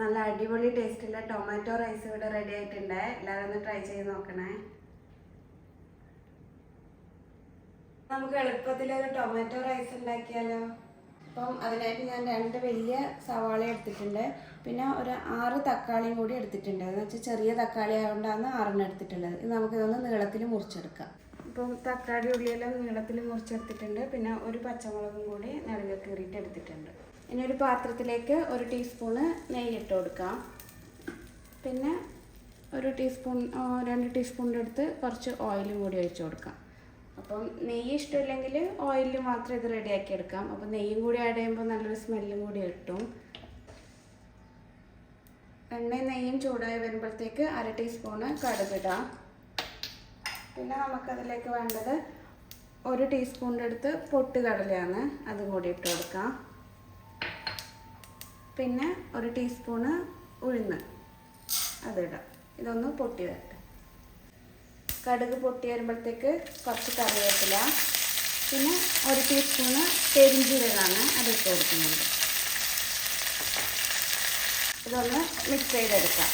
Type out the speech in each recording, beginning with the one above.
നല്ല അടിപൊളി ടേസ്റ്റുള്ള ടൊമാറ്റോ റൈസ് ഇവിടെ റെഡി ആയിട്ടുണ്ട്. എല്ലാവരും ഒന്ന് ട്രൈ ചെയ്ത് നോക്കണേ. നമുക്ക് എളുപ്പത്തിൽ ഒരു ടൊമാറ്റോ റൈസ് ഉണ്ടാക്കിയാലോ? അപ്പം അതിനായിട്ട് ഞാൻ രണ്ട് വലിയ സവാള എടുത്തിട്ടുണ്ട്. പിന്നെ ഒരു ആറ് തക്കാളിയും കൂടി എടുത്തിട്ടുണ്ട്. എന്ന് വെച്ചാൽ ചെറിയ തക്കാളി ആയതുകൊണ്ടാണ് ആറെണ്ണം എടുത്തിട്ടുള്ളത്. ഇത് നമുക്കിതൊന്ന് നീളത്തിൽ മുറിച്ചെടുക്കാം. ഇപ്പം തക്കാളി ഉള്ളിയെല്ലാം നീളത്തിൽ മുറിച്ചെടുത്തിട്ടുണ്ട്. പിന്നെ ഒരു പച്ചമുളകും കൂടി നടുക കീറിയിട്ട് എടുത്തിട്ടുണ്ട്. ഇനി ഒരു പാത്രത്തിലേക്ക് ഒരു ടീസ്പൂണ് നെയ്യ് ഇട്ട് കൊടുക്കാം. പിന്നെ ഒരു ടീസ്പൂൺ രണ്ട് ടീസ്പൂണിന്റെ അടുത്ത് കുറച്ച് ഓയിലും കൂടി ഒഴിച്ച് കൊടുക്കാം. അപ്പം നെയ്യ് ഇഷ്ടമില്ലെങ്കിൽ ഓയിലിൽ മാത്രം ഇത് റെഡിയാക്കി എടുക്കാം. അപ്പം നെയ്യും കൂടി ആഡ് ചെയ്യുമ്പോൾ നല്ലൊരു സ്മെല്ലും കൂടി കിട്ടും. എണ്ണയും നെയ്യും ചൂടായി വരുമ്പോഴത്തേക്ക് അര ടീസ്പൂണ് കടുകിടാം പിന്നെ നമുക്കതിലേക്ക് വേണ്ടത് ഒരു ടീസ്പൂണിന്റെ അടുത്ത് പൊട്ടുകടലയാണ് അതും കൂടി ഇട്ട് കൊടുക്കാം. പിന്നെ ഒരു ടീസ്പൂണ് ഉഴുന്ന് അതിടാം. ഇതൊന്ന് പൊട്ടി വരട്ടെ. കടുക് പൊട്ടി വരുമ്പോഴത്തേക്ക് കുറച്ച് കറിവേപ്പില പിന്നെ ഒരു ടീസ്പൂണ് പെരിഞ്ചീരകമാണ് അതിട്ട് കൊടുക്കുന്നുണ്ട്. ഇതൊന്ന് മിക്സ് ചെയ്തെടുക്കാം.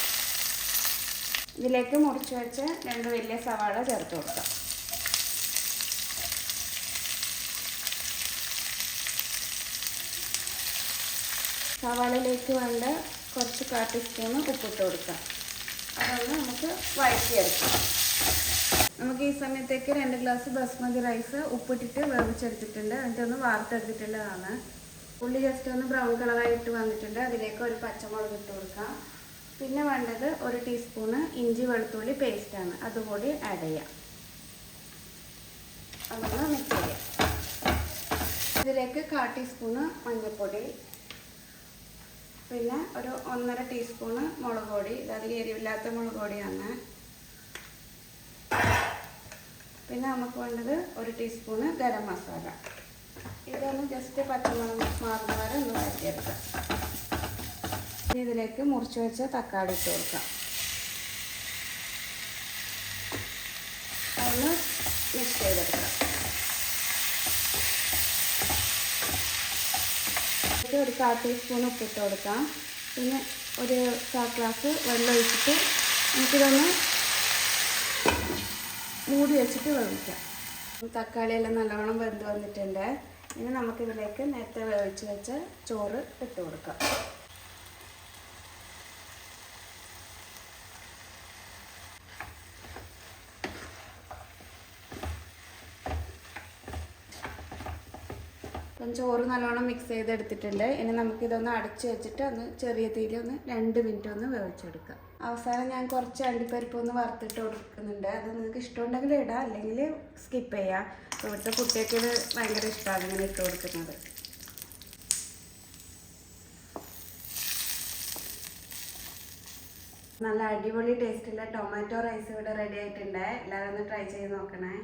ഇതിലേക്ക് മുറിച്ച് വെച്ച് രണ്ട് വലിയ സവാള ചേർത്ത് കൊടുക്കാം. സവാളയിലേക്ക് വേണ്ട കുറച്ച് കാ ടീസ്പൂണ് ഉപ്പിട്ട് കൊടുക്കാം. അതൊന്ന് നമുക്ക് വഴറ്റിയെടുക്കാം. നമുക്ക് ഈ സമയത്തേക്ക് രണ്ട് ഗ്ലാസ് ബസ്മതി റൈസ് ഉപ്പിട്ടിട്ട് വേവിച്ചെടുത്തിട്ടുണ്ട്. എന്നിട്ടൊന്ന് വാർത്തെടുത്തിട്ടുള്ളതാണ്. ഉള്ളി ജസ്റ്റ് ഒന്ന് ബ്രൗൺ കളറായിട്ട് വന്നിട്ടുണ്ട്. അതിലേക്ക് ഒരു പച്ചമുളക് ഇട്ട് കൊടുക്കാം. പിന്നെ വേണ്ടത് ഒരു ടീസ്പൂണ് ഇഞ്ചി വെളുത്തുള്ളി പേസ്റ്റാണ് അതുകൂടി ആഡ് ചെയ്യാം. അതൊന്ന് മിക്സ് ചെയ്യാം. ഇതിലേക്ക് കാ ടീസ്പൂണ് മഞ്ഞൾപ്പൊടി പിന്നെ ഒരു ഒന്നര ടീസ്പൂണ് മുളക് പൊടി. അതായത് എരിവില്ലാത്ത മുളക് പൊടിയാണ്. പിന്നെ നമുക്ക് വേണ്ടത് ഒരു ടീസ്പൂണ് ഗരം മസാല. ഇതൊന്ന് ജസ്റ്റ് പച്ചമുളക് മാറുന്ന വരെ ഒന്ന് വഴറ്റിയെടുക്കാം. ഇതിലേക്ക് മുറിച്ച് വെച്ച തക്കാളി ഇട്ട് കൊടുക്കാം. അതൊന്ന് മിക്സ് ചെയ്തെടുക്കാം. ഇതിലേക്ക് ഒരു കാൽ ടീസ്പൂൺ ഉപ്പിട്ട് കൊടുക്കാം. പിന്നെ ഒരു കാൽ ഗ്ലാസ് വെള്ളം ഒഴിച്ചിട്ട് നമുക്കിതൊന്ന് മൂടി വെച്ചിട്ട് വേവിക്കാം. തക്കാളി എല്ലാം നല്ലവണ്ണം വെന്ത് വന്നിട്ടുണ്ട്. ഇനി നമുക്കിതിലേക്ക് നേരത്തെ വേവിച്ച് വെച്ച ചോറ് ഇട്ട് കൊടുക്കാം. അപ്പം ചോറ് നല്ലോണം മിക്സ് ചെയ്തെടുത്തിട്ടുണ്ട്. ഇനി നമുക്കിതൊന്ന് അടച്ചു വെച്ചിട്ട് ഒന്ന് ചെറിയ തീയിൽ ഒന്ന് രണ്ട് മിനിറ്റ് ഒന്ന് വേവിച്ചെടുക്കാം. അവസാനം ഞാൻ കുറച്ച് അണ്ടിപ്പരിപ്പ് ഒന്ന് വറുത്തിട്ട് കൊടുക്കുന്നുണ്ട്. അത് നിങ്ങൾക്ക് ഇഷ്ടമുണ്ടെങ്കിൽ ഇടാം. അല്ലെങ്കിൽ സ്കിപ്പ് ചെയ്യാം. ഇവിടുത്തെ കുട്ടിയൊക്കെ ഇത് ഭയങ്കര ഇഷ്ടമാണ് ഇങ്ങനെ ഇട്ട് കൊടുക്കുന്നത്. നല്ല അടിപൊളി ടേസ്റ്റുള്ള ടൊമാറ്റോ റൈസ് ഇവിടെ റെഡി ആയിട്ടുണ്ട്. എല്ലാവരും ഒന്ന് ട്രൈ ചെയ്ത് നോക്കണേ.